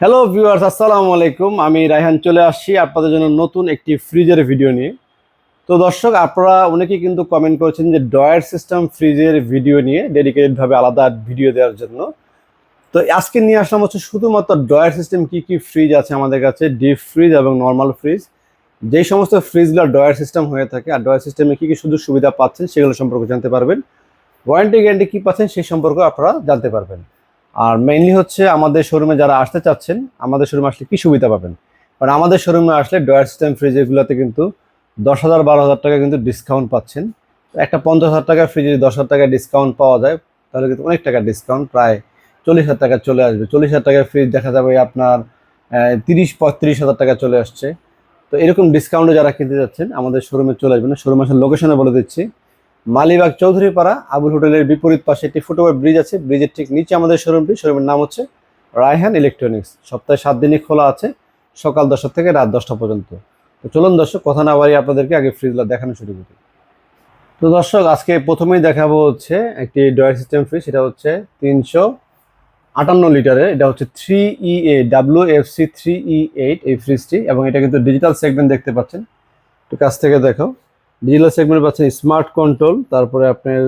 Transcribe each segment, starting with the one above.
Hello viewers আসসালামু আলাইকুম। আমি রায়হান চলে আসছি আপনাদের জন্য নতুন একটি ফ্রিজের ভিডিও নিয়ে। তো দর্শক, আপনারা অনেকেই কিন্তু কমেন্ট করেছেন যে ডয়ার সিস্টেম ফ্রিজের ভিডিও নিয়ে ডেডিকেটেডভাবে আলাদা ভিডিও দেওয়ার জন্য। তো আজকে নিয়ে আসলাম হচ্ছে শুধুমাত্র ডয়ার সিস্টেম কি কি ফ্রিজ আছে আমাদের কাছে ডিপ ফ্রিজ এবং নর্মাল ফ্রিজ যেই সমস্ত ফ্রিজগুলো ডয়ার সিস্টেম হয়ে থাকে আর ডয়ার সিস্টেমে কী কী সুযোগ সুবিধা পাচ্ছেন সেগুলো সম্পর্কে জানতে পারবেন। ওয়ারেন্টি গ্যারেন্টি কী পাচ্ছেন সেই সম্পর্কে আপনারা জানতে পারবেন। আর মেইনলি হচ্ছে আমাদের শোরুমে যারা আসতে চাচ্ছেন, আমাদের শোরুমে আসলে কি সুবিধা পাবেন? কারণ আমাদের শোরুমে আসলে ডয়ার সিস্টেম ফ্রিজগুলোতে কিন্তু দশ হাজার, বারো হাজার টাকা কিন্তু ডিসকাউন্ট পাচ্ছেন। একটা পঞ্চাশ হাজার টাকার ফ্রিজে দশ হাজার টাকা ডিসকাউন্ট পাওয়া যায়, তাহলে কিন্তু অনেক টাকা ডিসকাউন্ট প্রায় চল্লিশ হাজার টাকা চলে আসবে। চল্লিশ হাজার টাকার ফ্রিজ দেখা যাবে আপনার তিরিশ, পঁয়ত্রিশ হাজার টাকা চলে আসছে। তো এরকম ডিসকাউন্টে যারা কিনতে যাচ্ছেন, আমাদের শোরুমে চলে আসবেন। শোরুম আসার লোকেশনে বলে দিচ্ছি। মালিবাগ চৌধুরীপাড়া আবুল হোটেলের বিপরীত পাশে একটি ফুটওভার ব্রিজ আছে। ব্রিজের ঠিক নিচে আমাদের শোরুমটি শোরুমের নাম হচ্ছে রায়হান ইলেকট্রনিক্স। সপ্তাহে সাত দিনই খোলা আছে, সকাল দশটা থেকে রাত দশটা পর্যন্ত। তো চলুন দর্শক, কথা না বাড়ি আপনাদেরকে আগে ফ্রিজগুলো দেখানো শুরু করি। তো দর্শক, আজকে প্রথমেই দেখাবো হচ্ছে একটি ডয়ার সিস্টেম ফ্রিজ সেটা হচ্ছে তিনশো আটান্ন লিটারের। এটা হচ্ছে three E A W F C three E eight এই ফ্রিজটি এবং এটা কিন্তু ডিজিটাল সেগমেন্ট দেখতে পাচ্ছেন। একটু কাছ থেকে দেখো। ডিজিটাল সেগমেন্ট পাচ্ছেন স্মার্ট কন্ট্রোল তারপরে আপনার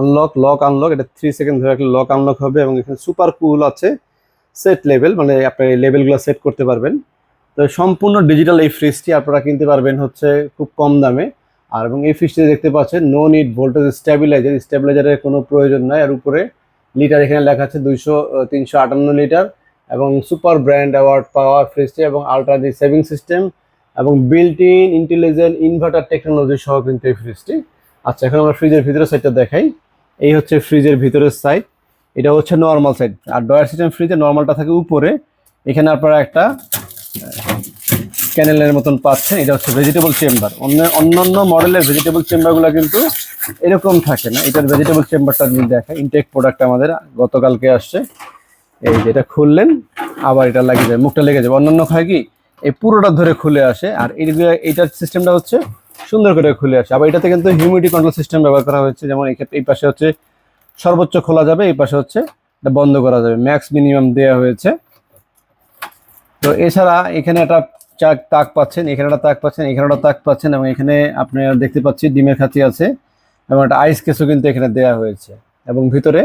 আনলক লক আনলক এটা থ্রি সেকেন্ড ধরে রাখলে লক আনলক হবে এবং এখানে সুপার কুল আছে সেট লেভেল মানে আপনি লেভেলগুলো সেট করতে পারবেন। তো সম্পূর্ণ ডিজিটাল এই ফ্রিজটি আপনারা কিনতে পারবেন হচ্ছে খুব কম দামে। আর এবং এই ফ্রিজটি দেখতে পাচ্ছেন নো নিড ভোল্টেজ স্টেবিলাইজার স্টেবিলাইজারের কোনো প্রয়োজন নাই। আর উপরে লিটার এখানে লেখা আছে দুইশো তিনশো আটান্ন লিটার এবং সুপার ব্র্যান্ড অ্যাওয়ার্ড পাওয়ার ফ্রিজটি এবং আলট্রা দি সেভিং সিস্টেম এবং built in intelligent inverter technology সহ কিন্তু এই ফ্রিজটি আচ্ছা এখন আমরা ফ্রিজের ভিতরের সাইডটা দেখাই। এই হচ্ছে ফ্রিজের ভিতরের সাইড এটা হচ্ছে নর্মাল সাইড আর ডয়ার সিস্টেম ফ্রিজে নর্মালটা থাকে উপরে। এখানে আপনারা একটা ক্যানেলের মতন পাচ্ছেন। এটা হচ্ছে ভেজিটেবল চেম্বার অন্য, অন্যান্য মডেলের ভেজিটেবল চেম্বারগুলো কিন্তু এরকম থাকে না। এটার ভেজিটেবল চেম্বারটা যদি দেখে ইনটেক প্রোডাক্ট আমাদের গতকালকে আসছে। এই যেটা খুললেন, আবার এটা লাগিয়ে যায় মুখটা লেগে যাবে। অন্যান্য হয় কি? এই পুরোটা ধরে খুলে আসে। আর এইগুলো এইটার সিস্টেমটা হচ্ছে সুন্দর করে খুলে আসে। আবার এটাতে কিন্তু হিউমিডিটি কন্ট্রোল সিস্টেম ব্যবহার করা হয়েছে। যেমন এই ক্ষেত্রে এই পাশে হচ্ছে সর্বোচ্চ খোলা যাবে, এই পাশে হচ্ছে এটা বন্ধ করা যাবে। ম্যাক্স মিনিমাম দেওয়া হয়েছে। তো এছাড়া এখানে একটা চাক তাক পাচ্ছেন, এখানে একটা তাক পাচ্ছেন, এখানে একটা তাক পাচ্ছেন এবং এখানে আপনি দেখতে পাচ্ছি ডিমের খাঁচি আছে এবং একটা আইস কেসও কিন্তু এখানে দেওয়া হয়েছে। এবং ভিতরে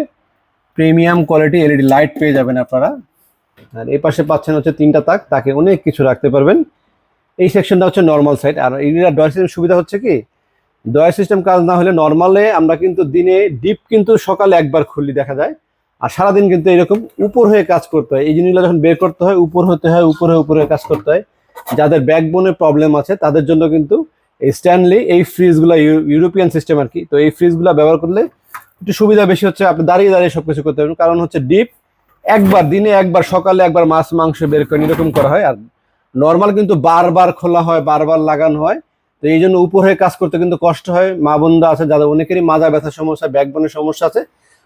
প্রিমিয়াম কোয়ালিটি এলইডি লাইট পেয়ে যাবেন আপনারা। আর এই পাশে পাচ্ছেন হচ্ছে তিনটা তাক, তাকে অনেক কিছু রাখতে পারবেন। এই সেকশনটা হচ্ছে নর্মাল সাইড আর এইটা ডয়ার সিস্টেম সুবিধা হচ্ছে কি? ডয়ার সিস্টেম কাজ না হলে নর্মালে আমরা কিন্তু দিনে ডিপ কিন্তু সকালে একবার খুললি দেখা যায়, আর সারাদিন কিন্তু এরকম উপর হয়ে কাজ করতে হয়। এই জিনিসগুলো যখন বের করতে হয়, উপর হতে হয়, উপরে উপরে কাজ করতে হয়। যাদের ব্যাকবোনের প্রবলেম আছে, তাদের জন্য কিন্তু এই স্ট্যানলি এই ফ্রিজগুলো ইউরোপিয়ান সিস্টেম আর কি। তো এই ফ্রিজগুলো ব্যবহার করলে একটু সুবিধা বেশি হচ্ছে। আপনি দাঁড়িয়ে দাঁড়িয়ে সব কিছু করতে পারবেন। কারণ হচ্ছে ডিপ একবার, দিনে একবার, সকালে একবার মাছ, মাংস বের করে এরকম করা হয়। আর নর্মাল কিন্তু বারবার খোলা হয়, বারবার লাগানো হয়। তো এই জন্য উপরে কাজ করতে কিন্তু কষ্ট হয়। মা বোনরা আছে, যাদের অনেকেরই মাজা ব্যথার সমস্যা ব্যাকবোনের সমস্যা আছে,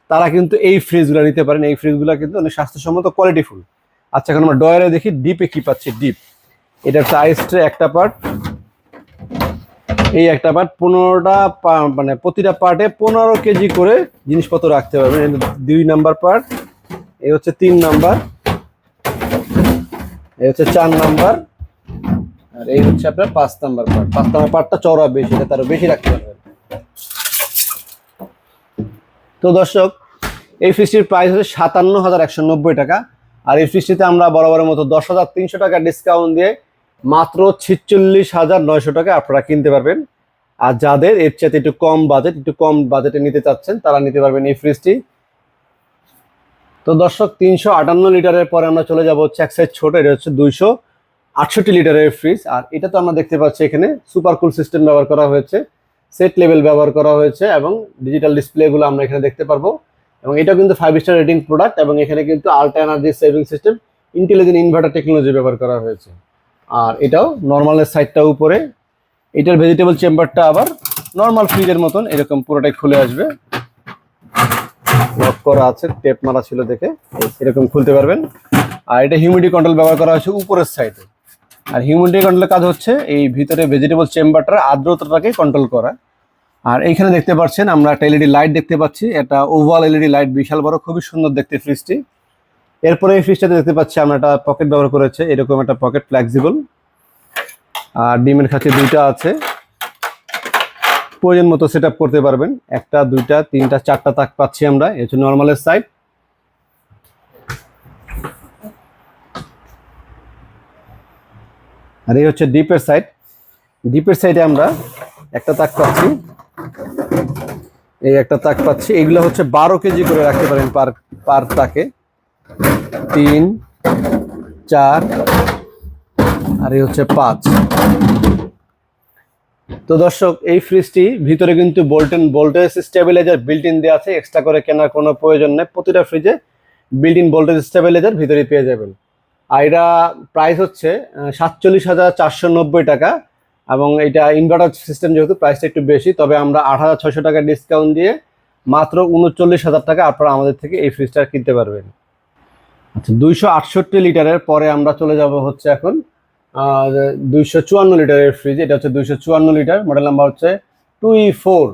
তারা কিন্তু এই ফ্রিজগুলো নিতে পারেন। এই ফ্রিজগুলো কিন্তু অনেক স্বাস্থ্যসম্মত কোয়ালিটিফুল আচ্ছা এখন আমরা ডয়ারে দেখি ডিপে কি পাচ্ছি ডিপ এটা আইসট্রে একটা পার্ট এই একটা পার্ট পনেরোটা মানে প্রতিটা পার্টে পনেরো কেজি করে জিনিসপত্র রাখতে পারবেন দুই নাম্বার পার্ট এই হচ্ছে তিন নাম্বার। এই হচ্ছে চার নাম্বার। আর এই হচ্ছে আপনার পাঁচ নাম্বার পার্ট পাঁচ নাম্বার পার্টটা চড়া বেশি, এটা তারও বেশি রাখতে পারবেন তো দর্শক, এই ফ্রিজটির প্রাইস হচ্ছে সাতান্ন হাজার একশো নব্বই টাকা। আর এই ফ্রিজটিতে আমরা বরাবরের মতো দশ হাজার তিনশো টাকা ডিসকাউন্ট দিয়ে মাত্র ছিচল্লিশ হাজার নয়শো টাকা আপনারা কিনতে পারবেন। আর যাদের এর চাইতে একটু কম বাজেট একটু কম বাজেটে নিতে চাচ্ছেন, তারা নিতে পারবেন এই ফ্রিজটি তো দর্শক, তিনশো আটান্ন লিটারের পরে আমরা চলে যাব হচ্ছে এক সাইজ ছোট, এটা হচ্ছে দুইশো আটষট্টি লিটারের ফ্রিজ আর এটা তো আমরা দেখতে পাচ্ছি এখানে সুপার কুল সিস্টেম ব্যবহার করা হয়েছে সেট লেভেল ব্যবহার করা হয়েছে এবং ডিজিটাল ডিসপ্লেগুলো আমরা এখানে দেখতে পারব। এবং এটা কিন্তু ফাইভ স্টার রেটিং প্রোডাক্ট এবং এখানে কিন্তু ultra energy saving system intelligent inverter technology ব্যবহার করা হয়েছে। আর এটাও নর্মালের সাইডটা উপরে, এটার ভেজিটেবল চেম্বারটা আবার নর্মাল ফ্রিজের মতন এরকম পুরোটাই খুলে আসবে। লক করা আছে, টেপ মারা ছিল দেখে। এরকম খুলতে পারবেন। আর এটা হিউমিডি কন্ট্রোল ব্যবহার করা হয়েছে উপরের সাইডে আর হিউমিডিটি কন্ট্রোলের কাজ হচ্ছে, এই ভিতরে ভেজিটেবল চেম্বারটার আর্দ্রতাটাকে কন্ট্রোল করা। আর এইখানে দেখতে পাচ্ছেন, আমরা একটা এলইডি লাইট দেখতে পাচ্ছি। এটা ওভাল এলইডি লাইট বিশাল বড়, খুবই সুন্দর দেখতে ফ্রিজটি এরপরে এই ফ্রিজটাতে দেখতে পাচ্ছি, আমরা একটা পকেট ব্যবহার করেছে। এরকম একটা পকেট ফ্লেক্সিবল আর ডিমের খাঁচি দুইটা আছে। প্রয়োজন মতো সেট করতে পারবেন। একটা, দুইটা, তিনটা, চারটা তাক পাচ্ছি আমরা, এই হচ্ছে নর্মালের সাইড আর এই হচ্ছে ডিপের সাইড ডিপের সাইডে আমরা একটা তাক পাচ্ছি। এই একটা তাক পাচ্ছি। এগুলো হচ্ছে বারো কেজি করে রাখতে পারেন পার পার তাকে। তিন, চার, আর এই হচ্ছে পাঁচ। তো দর্শক, এই ফ্রিজটি ভিতরে কিন্তু বোল্টেন ভোল্টেজ স্টেবিলাইজার বিল্ট ইন দেওয়া আছে। এক্সট্রা করে কেনার কোনো প্রয়োজন নেই। প্রতিটা ফ্রিজে বিল্ট ইন ভোল্টেজ স্টেবিলাইজার ভিতরে পেয়ে যাবেন। আর এটা প্রাইস হচ্ছে সাতচল্লিশ হাজার চারশো নব্বই টাকা এবং এটা ইনভার্টার সিস্টেম যেহেতু প্রাইসটা একটু বেশি, তবে আমরা আট হাজার ছয়শো টাকা ডিসকাউন্ট দিয়ে মাত্র উনচল্লিশ হাজার টাকা আপনারা আমাদের থেকে এই ফ্রিজটা কিনতে পারবেন। আচ্ছা দুইশো আটষট্টি লিটারের পরে আমরা চলে যাব হচ্ছে এখন দুইশো চুয়ান্ন লিটারের ফ্রিজ এটা হচ্ছে দুইশো চুয়ান্ন লিটার মডেল নাম্বার হচ্ছে টু ই ফোর।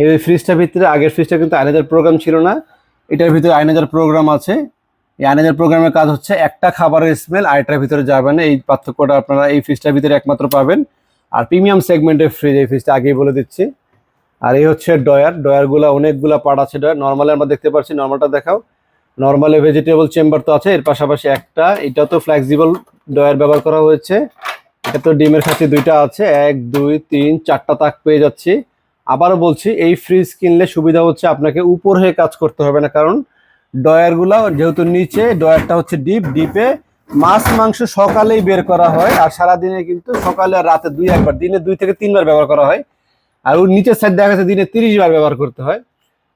এই ফ্রিজটার ভিতরে, আগের ফ্রিজটা কিন্তু আইনাজার প্রোগ্রাম ছিল না, এটার ভিতরে আইনাজার প্রোগ্রাম আছে। এই আইনাজার প্রোগ্রামের কাজ হচ্ছে একটা খাবারের স্মেল আরেকটার ভিতরে যাবে না, এই পার্থক্যটা আপনারা এই ফ্রিজটার ভিতরে একমাত্র পাবেন। আর প্রিমিয়াম সেগমেন্টের ফ্রিজ এই ফ্রিজটা আগেই বলে দিচ্ছি। আর এই হচ্ছে ডয়ার ডয়ারগুলো অনেকগুলো পার্ট আছে ডয়ার নর্মালে আমরা দেখতে পাচ্ছি নর্মালটা দেখাও। নর্মালি ভেজিটেবল চেম্বার তো আছে, এর পাশাপাশি একটা, এটা তো ফ্লেক্সিবল ডয়ার ব্যবহার করা হয়েছে। এটা তো ডিমের খাঁচি দুইটা আছে, এক, দুই, তিন, চারটা তাক পেয়ে যাচ্ছি। আবারও বলছি, এই ফ্রিজ কিনলে সুবিধা হচ্ছে আপনাকে উপর হয়ে কাজ করতে হবে না, কারণ ডয়ারগুলো যেহেতু নিচে ডয়ারটা হচ্ছে ডিপ ডিপে মাছ, মাংস সকালেই বের করা হয়, আর সারাদিনে কিন্তু সকালে আর রাতে দুই, একবার, দিনে দুই থেকে তিনবার ব্যবহার করা হয়। আর ওর নিচের সাইড দেখা যাচ্ছে দিনে তিরিশ বার ব্যবহার করতে হয়।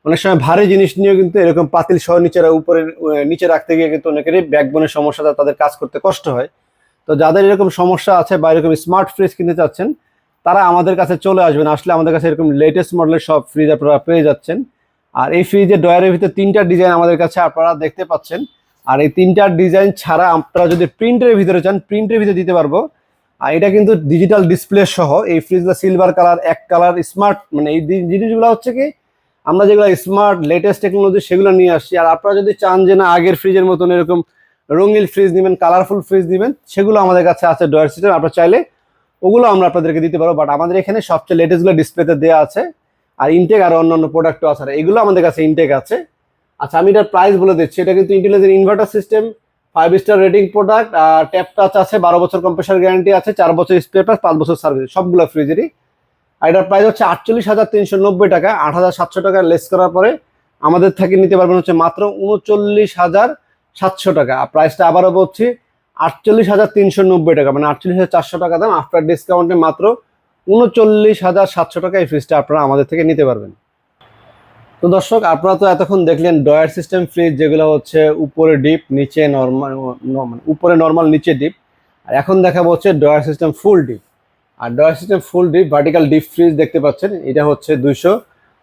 অনেক সময় ভারী জিনিস নিয়েও কিন্তু এরকম পাতিল সহ নিচে উপরে নিচে রাখতে গিয়ে কিন্তু অনেকেরই ব্যাকবোনের সমস্যা তাদের কাজ করতে কষ্ট হয়। তো যাদের এরকম সমস্যা আছে বা এরকম স্মার্ট ফ্রিজ কিনতে চাচ্ছেন, তারা আমাদের কাছে চলে আসবেন। আসলে আমাদের কাছে এরকম লেটেস্ট মডেলের সব ফ্রিজ আপনারা পেয়ে যাচ্ছেন। আর এই ফ্রিজের ডয়ারের ভিতরে তিনটা ডিজাইন আমাদের কাছে আপনারা দেখতে পাচ্ছেন। আর এই তিনটা ডিজাইন ছাড়া আপনারা যদি প্রিন্টের ভিতরে চান প্রিন্টের ভিতরে দিতে পারব। আর এটা কিন্তু ডিজিটাল ডিসপ্লে সহ এই ফ্রিজটা সিলভার কালার এক কালার স্মার্ট মানে এই জিনিসগুলো হচ্ছে কি আমরা যেগুলো স্মার্ট লেটেস্ট টেকনোলজি সেগুলো নিয়ে আসছি। আর আপনারা যদি চান যে না, আগের ফ্রিজের মতন এরকম রঙিন ফ্রিজ নেবেন কালারফুল ফ্রিজ নেবেন, সেগুলো আমাদের কাছে আছে ডয়ার সিস্টেম আপনারা চাইলে ওগুলো আমরা আপনাদেরকে দিতে পারব। বাট আমাদের এখানে সবচেয়ে লেটেস্টগুলো ডিসপ্লেতে দেওয়া আছে। আর ইনটেক আর অন্যান্য প্রোডাক্টও আছে। আর এগুলো আমাদের কাছে ইনটেক আছে। আচ্ছা আমি এটার প্রাইস বলে দিচ্ছি। এটা কিন্তু intelligent inverter system five star rating product আর ট্যাপ টাচ আছে, বারো বছর কম্প্রেসার গ্যারান্টি আছে, চার বছর স্প্রে পাঁচ বছর সার্ভিস সবগুলো ফ্রিজেরই আর এটার প্রাইস হচ্ছে আটচল্লিশ হাজার তিনশো নব্বই টাকা, আট হাজার সাতশো টাকা লেস করার পরে আমাদের থেকে নিতে পারবেন হচ্ছে মাত্র উনচল্লিশ হাজার সাতশো টাকা। আর প্রাইসটা আবারও বলছি, আটচল্লিশ হাজার তিনশো নব্বই টাকা মানে আটচল্লিশ হাজার চারশো টাকা দাম। আফটার ডিসকাউন্টে মাত্র উনচল্লিশ হাজার সাতশো টাকা এই ফ্রিজটা আপনারা আমাদের থেকে নিতে পারবেন। তো দর্শক, আপনারা তো এতক্ষণ দেখলেন ডয়ার সিস্টেম ফ্রিজ যেগুলো হচ্ছে উপরে ডিপ নিচে নর্মাল মানে উপরে নর্মাল নিচে ডিপ আর এখন দেখা হচ্ছে ডয়ার সিস্টেম ফুল ডিপ আর drawer system full deep vertical deep fridge দেখতে পাচ্ছেন। এটা হচ্ছে দুইশো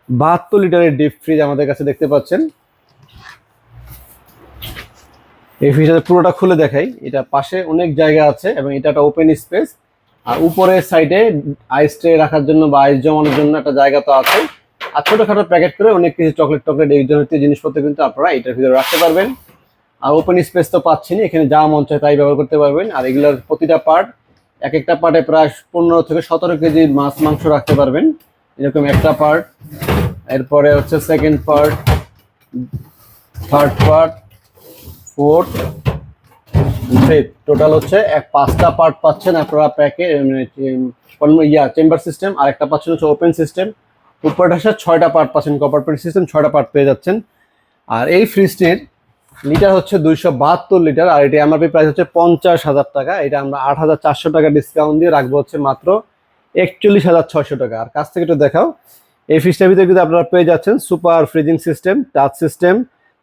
বাহাত্তর লিটারের ডিপ ফ্রিজ আমাদের কাছে দেখতে পাচ্ছেন। এই ফ্রিজটা পুরোটা খুলে দেখাই। এটা পাশে অনেক জায়গা আছে এবং এটা একটা ওপেন স্পেস আর উপরের সাইডে আইস ট্রে রাখার জন্য বা আইস জমানোর জন্য একটা জায়গা তো আছে। আর ছোটোখাটো প্যাকেট করে অনেক কিছু চকলেট টকলেট এই জাতীয় জিনিসপত্র কিন্তু আপনারা এটার ভিতরে রাখতে পারবেন। আর ওপেন স্পেস তো পাচ্ছেনই, এখানে যা মন চায় তাই ব্যবহার করতে পারবেন। আর এগুলোর প্রতিটা পার্ট এক একটা পার্টে প্রায় পনেরো থেকে সতেরো কেজি মাছ, মাংস রাখতে পারবেন। এরকম একটা পার্ট এরপরে হচ্ছে second part third part fourth fifth total হচ্ছে এক পাঁচটা পার্ট পাচ্ছেন আপনারা প্যাকে মানে ইয়া চেম্বার সিস্টেম আর একটা পাচ্ছেন হচ্ছে ওপেন সিস্টেম উপরটা আসে ছয়টা পার্ট পাচ্ছেন কপার প্রিন্ট সিস্টেম ছয়টা পার্ট পেয়ে যাচ্ছেন। আর এই ফ্রিজটির লিটার হচ্ছে দুইশো বাহাত্তর লিটার, আর এটি এমআরপি প্রাইস হচ্ছে পঞ্চাশ হাজার টাকা। এটা আমরা আট হাজার চারশো টাকা ডিসকাউন্ট দিয়ে রাখব হচ্ছে মাত্র একচল্লিশ হাজার ছয়শো টাকা। আর কাছ থেকে একটু দেখাও, এই ফ্রিজটার ভিতরে কিন্তু আপনারা পেয়ে যাচ্ছেন super freezing system touch system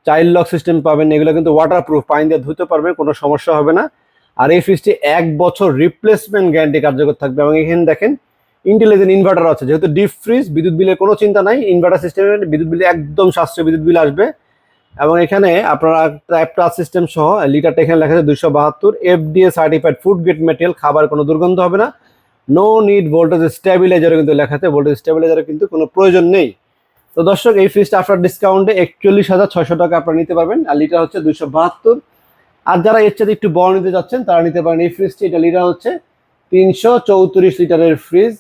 child lock system পাবেন। এগুলো কিন্তু ওয়াটার প্রুফ পানি দিয়ে ধুতে পারবেন কোনো সমস্যা হবে না। আর এই ফ্রিজটি এক বছর রিপ্লেসমেন্ট গ্যারান্টি কার্যকর থাকবে। এবং এখানে দেখেন ইন্টেলিজেন্ট ইনভার্টার আছে। যেহেতু ডিপ ফ্রিজ বিদ্যুৎ বিলের কোনো চিন্তা নাই। ইনভার্টার সিস্টেমে বিদ্যুৎ বিলে একদম সাশ্রয় বিদ্যুৎ বিল আসবে। এবং এখানে আপনারা ট্র্যাপ টাচ সিস্টেম সহ লিটারটা এখানে লেখা আছে দুশো বাহাত্তর FDA certified food grade material খাবার কোনো দুর্গন্ধ হবে না। নো নিড ভোল্টেজ স্ট্যাবিলাইজারও কিন্তু লেখা আছে ভোল্টেজ স্টেবিলাইজারও কিন্তু কোনো প্রয়োজন নেই। তো দর্শক, এই ফ্রিজটা আপনার ডিসকাউন্টে একচল্লিশ হাজার ছয়শো টাকা আপনারা নিতে পারবেন, আর লিটার হচ্ছে দুইশো বাহাত্তর। আর যারা এর চাইতে একটু বড় নিতে যাচ্ছেন, তারা নিতে পারেন এই ফ্রিজটি এটা লিটার হচ্ছে তিনশো চৌত্রিশ লিটারের ফ্রিজ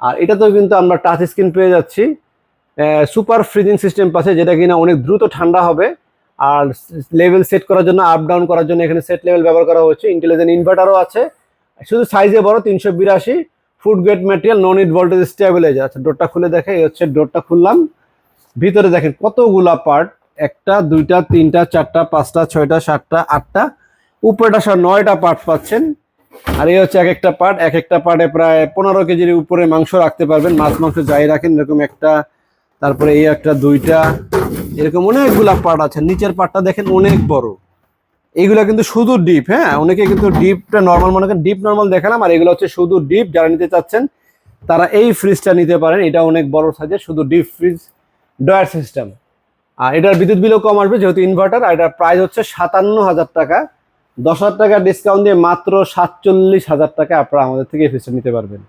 আর এটাতেও কিন্তু আমরা টাচ স্ক্রিন পেয়ে যাচ্ছি। সুপার ফ্রিজিং সিস্টেম পাচ্ছে, যেটা কিনা অনেক দ্রুত ঠান্ডা হবে। আর লেভেল সেট করার জন্য আপ ডাউন করার জন্য এখানে সেট লেভেল ব্যবহার করা হচ্ছে ইন্টেলিজেন্ট ইনভার্টারও আছে। শুধু সাইজে বড়, তিনশো বিরাশি। Food grade material non it voltage stabiliser আচ্ছা ডোরটা খুলে দেখে, এই হচ্ছে ডোরটা খুললাম। ভিতরে দেখেন কতগুলা পার্ট একটা, দুইটা, তিনটা, চারটা, পাঁচটা, ছয়টা, সাতটা, আটটা। উপরেটা সব নয়টা পার্ট পাচ্ছেন। আর এই হচ্ছে এক একটা পার্ট এক একটা পার্টে প্রায় পনেরো কেজির উপরে মাংস রাখতে পারবেন। মাছ, মাংস যাই রাখেন, এরকম একটা। তারপরে এই একটা, দুইটা এরকম অনেকগুলা পার্ট আছে, নিচের পার্টটা দেখেন অনেক বড়। এইগুলা কিন্তু শুধু ডিপ হ্যাঁ? অনেকে কিন্তু ডিপটা নর্মাল মনে করেন ডিপ নর্মাল দেখালাম, আর এগুলো হচ্ছে শুধু ডিপ যারা নিতে চাচ্ছেন, তারা এই ফ্রিজটা নিতে পারেন। এটা অনেক বড় সাইজের শুধু ডিপ ফ্রিজ ডয়ার সিস্টেম আর এটার বিদ্যুৎ বিলও কম আসবে, যেহেতু ইনভার্টার আর এটার প্রাইস হচ্ছে সাতান্ন হাজার টাকা। দশ হাজার টাকা ডিসকাউন্ট দিয়ে মাত্র সাতচল্লিশ হাজার টাকা আপনারা আমাদের থেকে এই ফ্রিজটা নিতে পারবেন।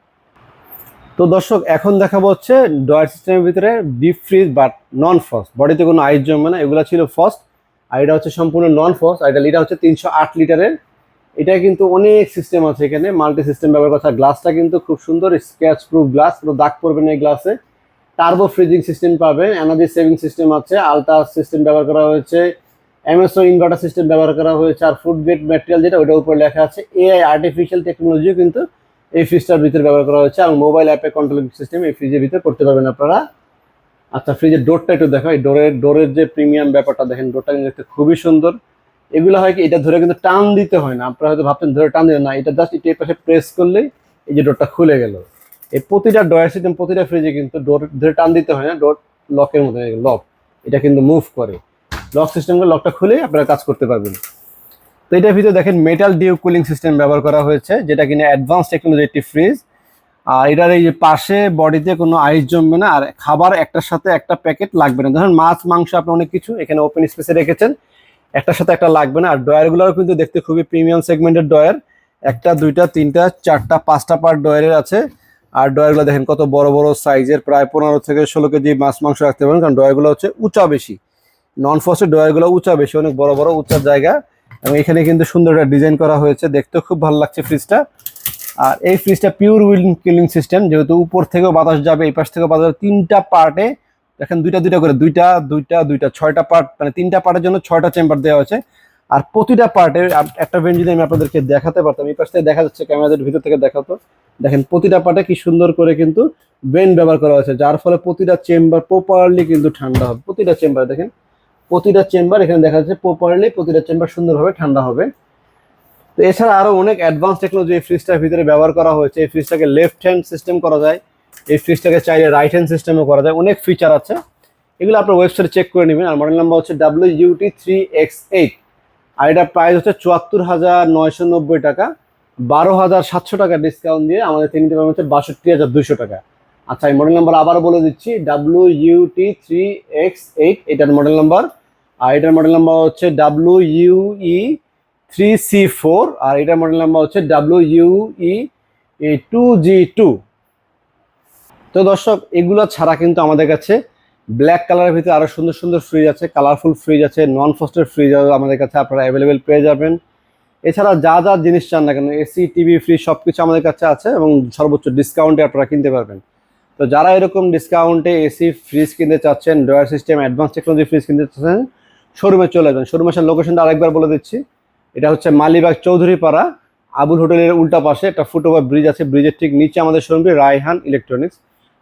তো দর্শক, এখন দেখাবো হচ্ছে ডয়ার সিস্টেমের ভিতরে deep fridge but non frost বডিতে কোনো আইস জমবে না, এগুলো ছিল ফার্স্ট আর এটা হচ্ছে সম্পূর্ণ নন ফস, আর এটা লিটার হচ্ছে তিনশো আট লিটারের। এটা কিন্তু অনেক সিস্টেম আছে এখানে মাল্টি সিস্টেম ব্যবহার করা গ্লাসটা কিন্তু খুব সুন্দর স্ক্র্যাচ প্রুফ গ্লাস, কোনো দাগ পড়বে না এই গ্লাসে। টার্বো ফ্রিজিং সিস্টেম পাবেন, এনার্জি সেভিং সিস্টেম আছে, আলট্রা সিস্টেম ব্যবহার করা হয়েছে, এমএসও ইনভার্টার সিস্টেম ব্যবহার করা হয়েছে, আর ফুড গ্রেড ম্যাটেরিয়াল যেটা, ওইটার উপরে লেখা আছে, এআই আর্টিফিশিয়াল টেকনোলজিও কিন্তু এই ফ্রিজটার ভিতরে ব্যবহার করা হয়েছে এবং মোবাইল অ্যাপে কন্ট্রোলিং সিস্টেম এই ফ্রিজের ভিতরে করতে পারবেন আপনারা। আচ্ছা ফ্রিজের ডোরটা একটু দেখো এই ডোরের ডোরের যে প্রিমিয়াম ব্যাপারটা দেখেন ডোরটা কিন্তু দেখতে খুবই সুন্দর। এগুলো হয় কি, এটা ধরে কিন্তু টান দিতে হয় না। আপনারা হয়তো ভাবতেন ধরে টান দিতে না, এটা জাস্ট এই পাশে প্রেস করলেই এই যে ডোরটা খুলে গেল। এই প্রতিটা ডয়ার সিস্টেম প্রতিটা ফ্রিজে কিন্তু ডোর ধরে টান দিতে হয় না ডোর লকের মতো লক এটা কিন্তু মুভ করে। লক সিস্টেমগুলো লকটা খুলে আপনারা কাজ করতে পারবেন। তো এটার ভিতরে দেখেন মেটাল ডিউ কুলিং সিস্টেম ব্যবহার করা হয়েছে, যেটা কিনা অ্যাডভান্স টেকনোলজি একটি ফ্রিজ আর এটার এই যে পাশে বডিতে কোনো আইস জমবে না, আর খাবার একটার সাথে একটা প্যাকেট লাগবে না। ধরেন মাছ, মাংস, আপনি অনেক কিছু এখানে ওপেন স্পেসে রেখেছেন, একটার সাথে একটা লাগবে না। আর ডয়ারগুলোও কিন্তু দেখতে খুবই প্রিমিয়াম সেগমেন্টের ডয়ার একটা, দুইটা, তিনটা, চারটা, পাঁচটা পার ডয়ারের আছে। আর ডয়ারগুলো দেখেন কত বড় বড় সাইজের প্রায় পনেরো থেকে ষোলো কেজি মাছ, মাংস রাখতে পারেন কারণ ডয়ারগুলো হচ্ছে উঁচা বেশি। নন ফসের ডয়ারগুলো উঁচা বেশি, অনেক বড় বড় উঁচার জায়গা। এবং এখানে কিন্তু সুন্দর একটা ডিজাইন করা হয়েছে। দেখতেও খুব ভালো লাগছে ফ্রিজটা আর এই ফ্রিজটা পিওর উইল কিলিং সিস্টেম যেহেতু উপর থেকেও বাতাস যাবে, এই পাশ থেকেও বাতাস তিনটা পার্টে দেখেন দুইটা দুইটা করে, দুইটা দুইটা দুইটা, ছয়টা পার্ট মানে তিনটা পার্টের জন্য ছয়টা চেম্বার দেওয়া হয়েছে। আর প্রতিটা পার্টের একটা ভেন যদি আমি আপনাদেরকে দেখাতে পারতাম, এই পাশ থেকে দেখা যাচ্ছে ক্যামেরাদের ভিতর থেকে দেখাতো দেখেন প্রতিটা পার্টে কি সুন্দর করে কিন্তু বেন ব্যবহার করা হয়েছে, যার ফলে প্রতিটা চেম্বার প্রপারলি কিন্তু ঠান্ডা হবে। প্রতিটা চেম্বার দেখেন। প্রতিটা চেম্বার এখানে দেখা যাচ্ছে প্রপারলি প্রতিটা চেম্বার সুন্দরভাবে ঠান্ডা হবে। তো এছাড়া আরও অনেক অ্যাডভান্স টেকনোলজি এই ফ্রিজটার ভিতরে ব্যবহার করা হয়েছে। এই ফ্রিজটাকে লেফট হ্যান্ড সিস্টেম করা যায়, এই ফ্রিজটাকে চাইলে রাইট হ্যান্ড সিস্টেমও করা যায়। অনেক ফিচার আছে। এগুলো আপনার ওয়েবসাইটে চেক করে নেবেন। আর মডেল নাম্বার হচ্ছে W U T three X eight আর এটার প্রাইস হচ্ছে চুয়াত্তর হাজার নয়শো নব্বই টাকা। বারো হাজার সাতশো টাকা ডিসকাউন্ট দিয়ে আমাদের থেকে নিতে পারবেন হচ্ছে বাষট্টি হাজার দুশো টাকা। আচ্ছা এই মডেল নাম্বার আবার বলে দিচ্ছি W U T three X eight এটার মডেল নাম্বার আর এটার মডেল নাম্বার হচ্ছে W U E three C four আর এটার মডেল নাম্বার হচ্ছে W U E two G two তো দর্শক, এগুলো ছাড়া কিন্তু আমাদের কাছে ব্ল্যাক কালারের ভিতরে আরও সুন্দর সুন্দর ফ্রিজ আছে কালারফুল ফ্রিজ আছে নন ফস্টের ফ্রিজ আমাদের কাছে আপনারা অ্যাভেলেবেল পেয়ে যাবেন। এছাড়া যা যা জিনিস চান না কেন, এসি, টিভি ফ্রিজ সব কিছু আমাদের কাছে আছে এবং সর্বোচ্চ ডিসকাউন্টে আপনারা কিনতে পারবেন। তো যারা এরকম ডিসকাউন্টে এসি ফ্রিজ কিনতে চাচ্ছেন drawer system advance technology fridge কিনতে চাচ্ছেন শোরুমে চলে যান। শোরুমে আসার লোকেশনটা আরেকবার বলে দিচ্ছি। এটা হচ্ছে মালিবাগ চৌধুরী পাড়া আবুল হোটেলের উল্টা পাশে একটা ফুটওভার ব্রিজ আছে। ব্রিজের ঠিক নিচে আমাদের শোরুমটি রায়হান ইলেকট্রনিক্স।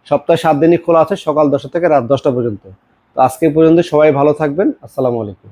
সপ্তাহে সাত দিনই খোলা আছে, সকাল দশটা থেকে রাত দশটা পর্যন্ত। তো আজকে পর্যন্ত সবাই ভালো থাকবেন। আসসালামু আলাইকুম।